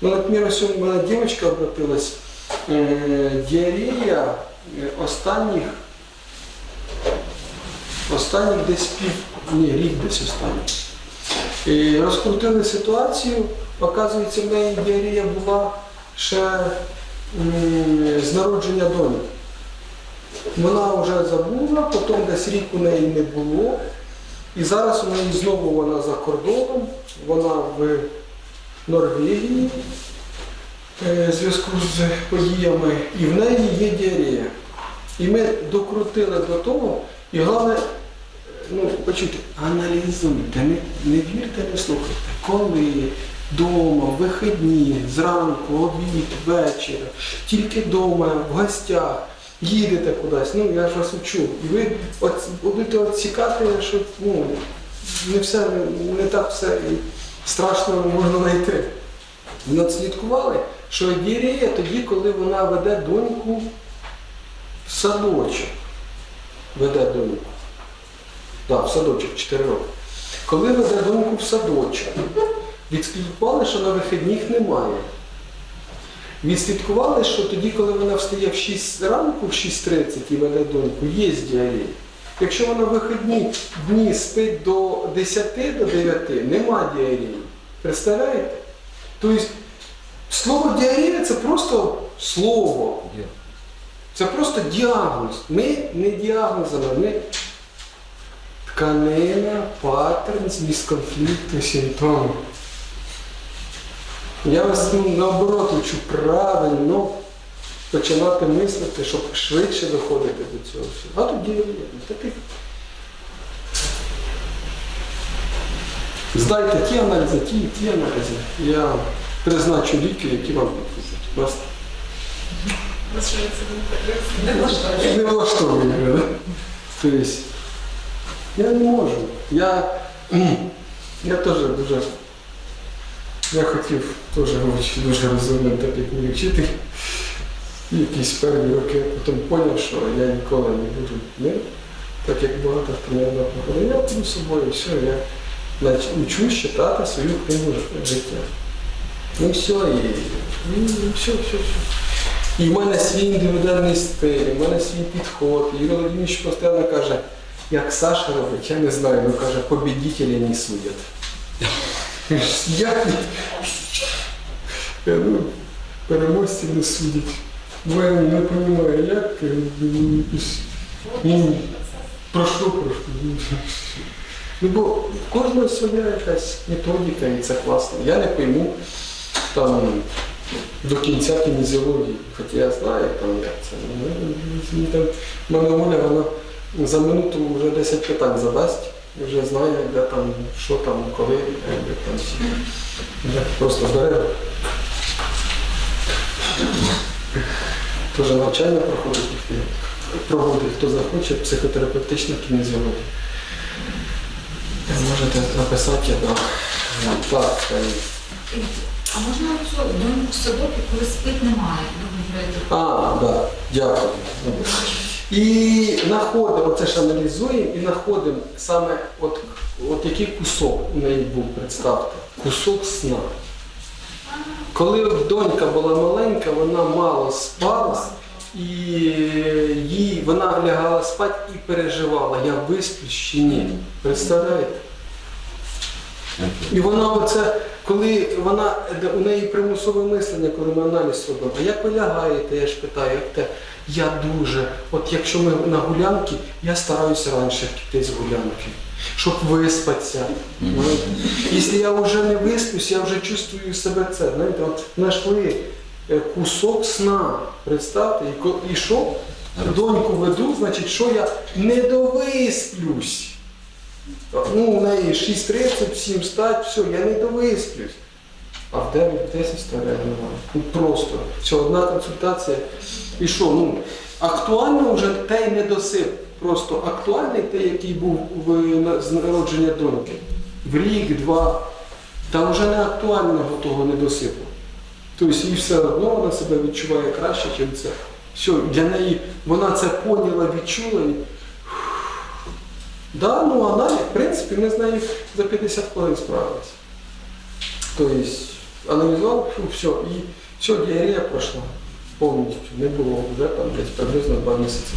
Ну, наприклад, ось у мене дівчинка обратилась, е, діарея е, останніх, останніх десь пів, ні, рік десь останній. І розкрутили ситуацію, оказується, в неї діарея була ще м, з народження доньки. Вона вже забула, потім десь рік у неї не було. І зараз у неї знову вона за кордоном, вона в Норвегії е, в зв'язку з подіями, і в неї є діарея. І ми докрутили до того, і головне, ну, почуйте, аналізуйте, не, не вірте, не слухайте. Коли вдома, вихідні, зранку, обід, вечір, тільки вдома, в гостях, їдете кудись, ну я ж вас учу. І ви от, будете відсікати, що ну, не все, не так все і страшно можна знайти. Ми от що дірея тоді, коли вона веде доньку в садочок. Веде доньку. Так, в садочок 4 роки. Коли веде доньку в садочок, відслідкували, що на вихідних немає. Відслідкували, що тоді, коли вона встає в 6 ранку, в 6.30 і веде доньку, є діарея. Якщо вона в вихідні дні спить до 10 до 9, нема діареї. Представляєте? Тобто слово діарея це просто слово. Це просто діагноз. Ми не діагнозами, ми тканина, паттерн, зміст конфлікту, симптоми. Я вас ну, наоборот учу правильно починати мислити, щоб швидше доходити до цього всього. А тоді таких. Здайте ті аналізи, ті, ті аналізи. Я призначу ліки, які вам підписують. Вас Не влаштовує. не Тобто, я не можу. Я, я теж дуже. Я хотів теж дуже розумним, так як мій. І якісь перві роки потім зрозумів, що я ніколи не буду ним, так як багато хто не говорив, я буду собою, все, я учусь читати свою книгу життя. Ну все, і, і все, все, все. І в мене свій індивідуальний стиль, в мене свій підход. І Юрій Володимирович постійно каже, як Саша робить, я не знаю, ну каже, победителі не судять. Я, ну, переможці не судять. Бо я не розумію, як ну, якось, ну, про що про що? Ну, бо в кожного своя якась методика, і це класно. Я не пойму там до кінця кінезіології, хоча я знаю там як це. Ну, мені мене Оля, вона за минуту вже 10 питань задасть, вже знає, де там, що там, коли, як там. Просто бере. Теж навчання проходить, проводить, хто захоче, психотерапевтична кінезіологія. Можете написати, дам. Так, е, А можна в садок, коли спить немає. А, да, дякую. І знаходимо, оце ж аналізуємо і знаходимо саме от, от який кусок у неї був, представте, кусок сна. Коли донька була маленька, вона мало спала, і їй, вона лягала спати і переживала, я висплю чи ні. Представляєте? І вона оце, коли вона у неї примусове мислення, коли ми аналіз робимо, а як ви лягаєте, я ж питаю, як те, я дуже, от якщо ми на гулянки, я стараюся раніше піти з гулянки, щоб виспатися. Якщо я вже не висплюсь, я вже чувствую себе це. Знаєте, от знайшли е, кусок сна, представте, і, і що? Доньку веду, значить, що я не довисплюсь. Ну, у неї 6.30, 7 стать, все, я не довисплюсь. А в 9-10 старе немає. Ну просто. Все, одна консультація. І що, ну, актуально вже той недосип. Просто актуальний той, який був в, з народження доньки. В рік, два. Та вже не актуального того недосипу. Тобто і все одно вона себе відчуває краще, ніж це. Все, для неї вона це поняла, відчула. Да, ну она, в принципі, ми з нею за 50 хвилин справилися. Тобто, аналізували, фу, все, і все, діарея пройшла повністю. Не було вже там десь приблизно два місяці.